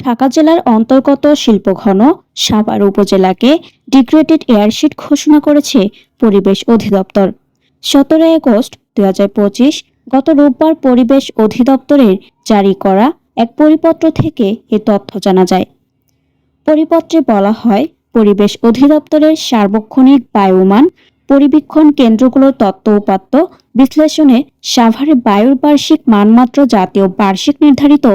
ঢাকা জেলার অন্তর্গত শিল্পঘন সাভার উপজেলাকে ডিগ্রেডেড এয়ারশিট ঘোষণা করেছে পরিবেশ অধিদপ্তর। সতেরো আগস্ট দুই হাজার পঁচিশ গত রোববার পরিবেশ অধিদপ্তরের জারি করা এক পরিপত্র থেকে এ তথ্য জানা যায়। পরিপত্রে বলা হয়, পরিবেশ অধিদপ্তরের সার্বক্ষণিক বায়ুমান পরিবীক্ষণ কেন্দ্রগুলোর তত্ত্ব উপাত্ত বিশ্লেষণে সাভারে বায়ুর বার্ষিক মানমাত্র জাতীয় বার্ষিক নির্ধারিত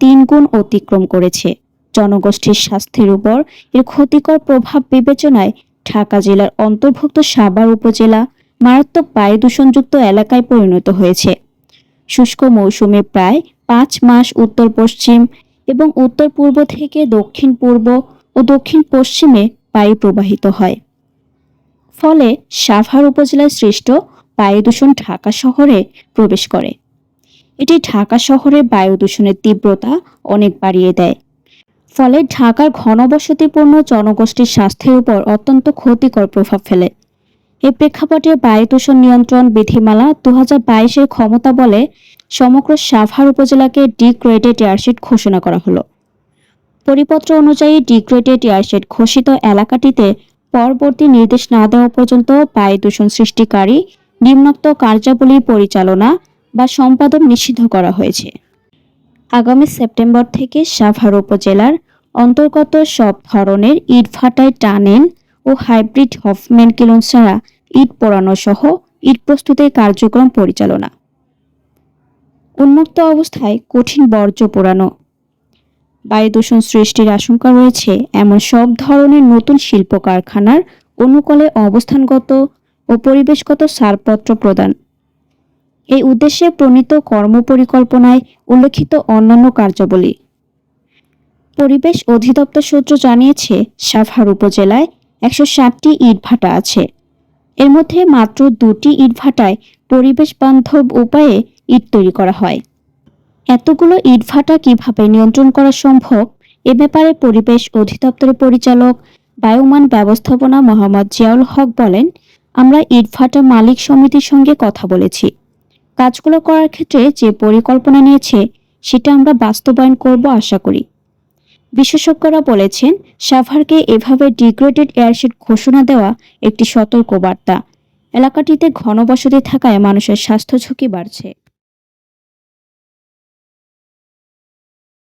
তিন গুণ অতিক্রম করেছে। জনগোষ্ঠীর স্বাস্থ্যের উপর এর ক্ষতিকর প্রভাব বিবেচনায় ঢাকা জেলার অন্তর্ভুক্ত সাভার উপজেলা মারাত্মক বায়ু দূষণযুক্ত এলাকায় পরিণত হয়েছে। শুষ্ক মৌসুমে প্রায় পাঁচ মাস উত্তর পশ্চিম এবং উত্তর পূর্ব থেকে দক্ষিণ পূর্ব ও দক্ষিণ পশ্চিমে বায়ু প্রবাহিত হয়। ফলে সাভার উপজেলায় সৃষ্ট বায়ু দূষণ ঢাকা শহরে প্রবেশ করে। এটি ঢাকা শহরে বায়ু দূষণের তীব্রতা অনেক বাড়িয়ে দেয়। ফলে ঢাকার ঘনবসতিপূর্ণ জনগোষ্ঠীর স্বাস্থ্যের উপর অত্যন্ত ক্ষতিকর প্রভাব ফেলে। এ প্রেক্ষাপটে বায়ু দূষণ নিয়ন্ত্রণ বিধিমালা দু হাজার বাইশের ক্ষমতা বলে সমগ্র সাভার উপজেলাকে ডিগ্রেডেড এয়ারশেড ঘোষণা করা হলো। পরিপত্র অনুযায়ী ডিগ্রেডেড এয়ারশেড ঘোষিত এলাকাটিতে পরবর্তী নির্দেশ না দেওয়া পর্যন্ত বায়ু দূষণ সৃষ্টিকারী নিম্নোক্ত কার্যাবলী পরিচালনা বা সম্পাদন নিষিদ্ধ করা হয়েছে। আগামী সেপ্টেম্বর থেকে সাভার উপজেলার অন্তর্গত সব ধরনের ইটভাটায় টানেল ও হাইব্রিড হফম্যান কিলন ছাড়া ইট পোড়ানো সহ ইট প্রস্তুতের কার্যক্রম পরিচালনা। উন্মুক্ত অবস্থায় কঠিন বর্জ্য পোড়ানো বায়ু দূষণ সৃষ্টির আশঙ্কা রয়েছে, এমন সব ধরনের নতুন শিল্প কারখানার অনুকূলে অবস্থানগত ও পরিবেশগত ছাড়পত্র প্রদান। এই উদ্দেশ্যে প্রণীত কর্মপরিকল্পনায় উল্লেখিত অন্যান্য কার্যাবলী। পরিবেশ অধিদপ্তর সূত্র জানিয়েছে, সাভার উপজেলায় একশো ষাটটি ইটভাটা আছে। এর মধ্যে মাত্র দুটি ইটভাটায় পরিবেশ বান্ধব উপায়ে ইট তৈরি করা হয়। এতগুলো ইটভাটা কীভাবে নিয়ন্ত্রণ করা সম্ভব? এ ব্যাপারে পরিবেশ অধিদপ্তরের পরিচালক, বায়ুমান ব্যবস্থাপনা মোহাম্মদ জিয়াউল হক বলেন, আমরা ইটভাটা মালিক সমিতির সঙ্গে কথা বলেছি। কাজগুলো করার ক্ষেত্রে যে পরিকল্পনা নিয়েছে, সেটা আমরা বাস্তবায়ন করব আশা করি। বিশেষজ্ঞরা বলেছেন, সাভারকে এভাবে ডিগ্রেডেড এয়ারশিট ঘোষণা দেওয়া একটি সতর্ক বার্তা এলাকাটিতে ঘনবসতি থাকায় মানুষের স্বাস্থ্য ঝুঁকি বাড়ছে।